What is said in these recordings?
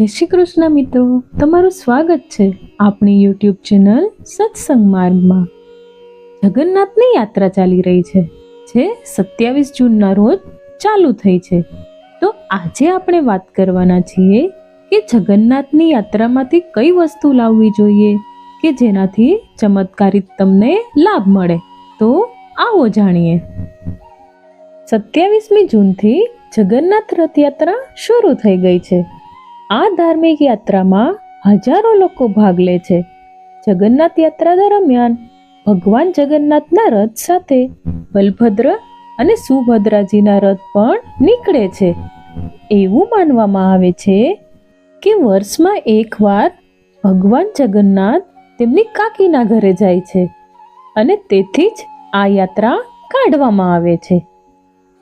જય શ્રી કૃષ્ણ મિત્રો, તમારું સ્વાગત છે આપણી યુટ્યુબ ચેનલ સત્સંગ માર્ગમાં. જગન્નાથની યાત્રા ચાલી રહી છે, જે સત્યાવીસ જૂનના રોજ ચાલુ થઈ છે. તો આજે આપણે વાત કરવાના છીએ કે જગન્નાથની યાત્રામાંથી કઈ વસ્તુ લાવવી જોઈએ કે જેનાથી ચમત્કારી તમને લાભ મળે. તો આવો જાણીએ. સત્યાવીસમી જૂનથી જગન્નાથ રથયાત્રા શરૂ થઈ ગઈ છે. આ ધાર્મિક યાત્રામાં હજારો લોકો ભાગ લે છે. જગન્નાથ યાત્રા દરમિયાન ભગવાન જગન્નાથના રથ સાથે બલભદ્ર અને સુભદ્રાજીના રથ પણ નીકળે છે. એવું માનવામાં આવે છે કે વર્ષમાં એકવાર ભગવાન જગન્નાથ તેમની કાકીના ઘરે જાય છે અને તેથી જ આ યાત્રા કાઢવામાં આવે છે.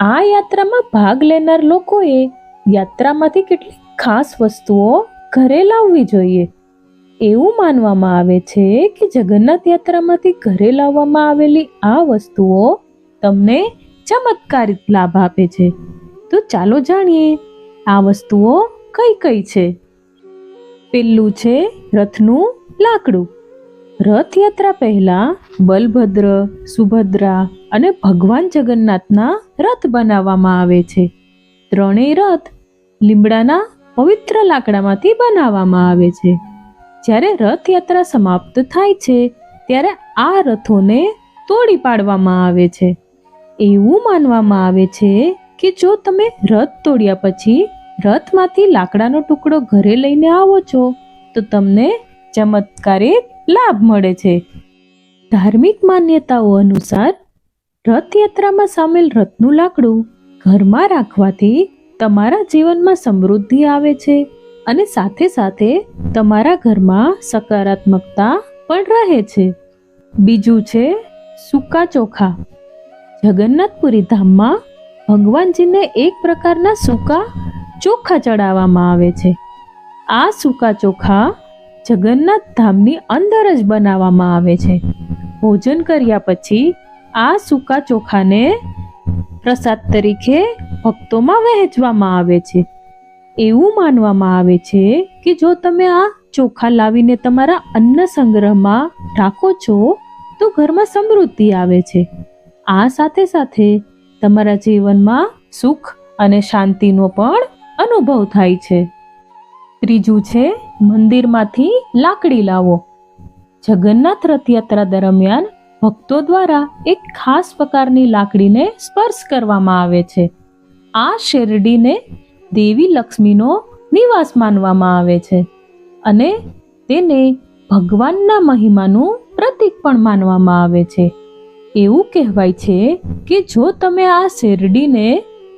આ યાત્રામાં ભાગ લેનાર લોકોએ યાત્રામાંથી કેટલીક ખાસ વસ્તુઓ ઘરે લાવવી જોઈએ. એવું માનવામાં આવે છે કે જગન્નાથ યાત્રામાંથી ઘરે લાવવામાં આવેલી આ વસ્તુઓ તમને ચમત્કારિક લાભ આપે છે. તો ચાલો જાણીએ, આ વસ્તુઓ કઈ કઈ છે? પેલું છે, રથનું લાકડું. રથયાત્રા પહેલા બલભદ્ર, સુભદ્રા અને ભગવાન જગન્નાથના રથ બનાવવામાં આવે છે. ત્રણેય રથ લીમડાના પવિત્ર લાકડામાંથી બનાવવામાં આવે છે. જ્યારે રથયાત્રા સમાપ્ત થાય છે, ત્યારે આ રથોને તોડી પાડવામાં આવે છે. એવું માનવામાં આવે છે કે જો તમે રથ તોડ્યા પછી રથમાંથી લાકડાનો ટુકડો ઘરે લઈને આવો છો, તો તમને ચમત્કારિક લાભ મળે છે. ધાર્મિક માન્યતાઓ અનુસાર રથયાત્રામાં સામેલ રથનું લાકડું ઘરમાં રાખવાથી તમારા જીવનમાં સમૃદ્ધિ આવે છે અને સાથે સાથે તમારા ઘરમાં સકારાત્મકતા પણ રહે છે. બીજું છે સૂકા ચોખા. જગન્નાથપુરી ધામમાં ભગવાનજીને એક પ્રકારના સૂકા ચોખા ચડાવવામાં આવે છે. આ સૂકા ચોખા જગન્નાથ ધામની અંદર જ બનાવવામાં આવે છે. ભોજન કર્યા પછી આ સૂકા ચોખાને પ્રસાદ તરીકે ભક્તોમાં વહેંચવામાં આવે છે. એવું માનવામાં આવે છે કે જો તમે આ ચોખા લાવીને તમારા અન્ન સંગ્રહમાં રાખો છો, તો ઘરમાં સમૃદ્ધિ આવે છે. આ સાથે સાથે તમારા જીવનમાં સુખ અને શાંતિનો પણ અનુભવ થાય છે. ત્રીજું છે, મંદિરમાંથી લાકડી લાવો. જગન્નાથ રથયાત્રા દરમિયાન ભક્તો દ્વારા એક ખાસ પ્રકારની લાકડીને સ્પર્શ કરવામાં આવે છે. આ શેરડીને દેવી લક્ષ્મીનો નિવાસ માનવામાં આવે છે અને તેને ભગવાનના મહિમાનું પ્રતીક પણ માનવામાં આવે છે. એવું કહેવાય છે કે જો તમે આ શેરડીને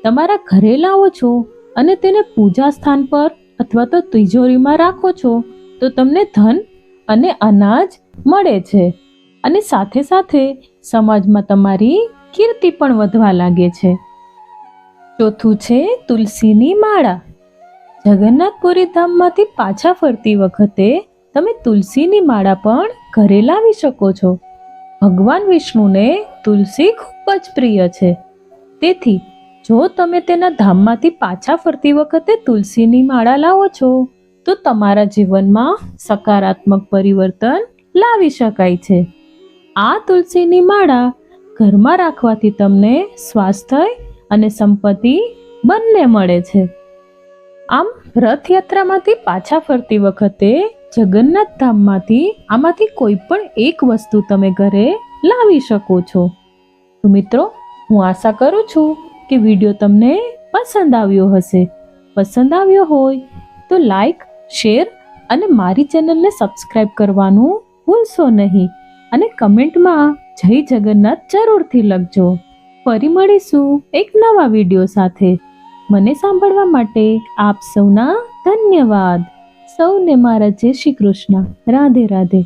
તમારા ઘરે લાવો છો અને તેને પૂજા સ્થાન પર અથવા તો તિજોરીમાં રાખો છો, તો તમને ધન અને અનાજ મળે છે. અને સાથે સાથે સમાજમાં તમારી કીર્તિ પણ વધવા લાગે છે. ચોથું છે તુલસીની માળા. જગન્નાથપુરી ધામમાંથી પાછા ફરતી વખતે તમે તુલસીની માળા પણ ઘરે લાવી શકો છો. ભગવાન વિષ્ણુને તુલસી ખૂબ જ પ્રિય છે. તેથી, જો તમે તેના ધામમાંથી પાછા ફરતી વખતે તુલસીની માળા લાવો છો, તો તમારા જીવનમાં સકારાત્મક પરિવર્તન લાવી શકાય છે. આ તુલસીની માળા ઘરમાં રાખવાથી તમને સ્વાસ્થ્ય અને સંપત્તિ બંને મળે છે. આમ રથયાત્રામાંથી પાછા ફરતી વખતે જગન્નાથ ધામમાંથી આમાંથી કોઈ પણ એક વસ્તુ તમે ઘરે લાવી શકો છો. મિત્રો, હું આશા કરું છું કે વીડિયો તમને પસંદ આવ્યો હશે. પસંદ આવ્યો હોય તો લાઈક, શેર અને મારી ચેનલને સબસ્ક્રાઈબ કરવાનું ભૂલશો નહીં. અને કમેન્ટમાં જય જગન્નાથ જરૂરથી લખજો. ફરી મળીશું એક નવા વીડિયો સાથે. મને સાંભળવા માટે આપ સૌના ધન્યવાદ. સૌને મારા જય શ્રી કૃષ્ણ. રાધે રાધે.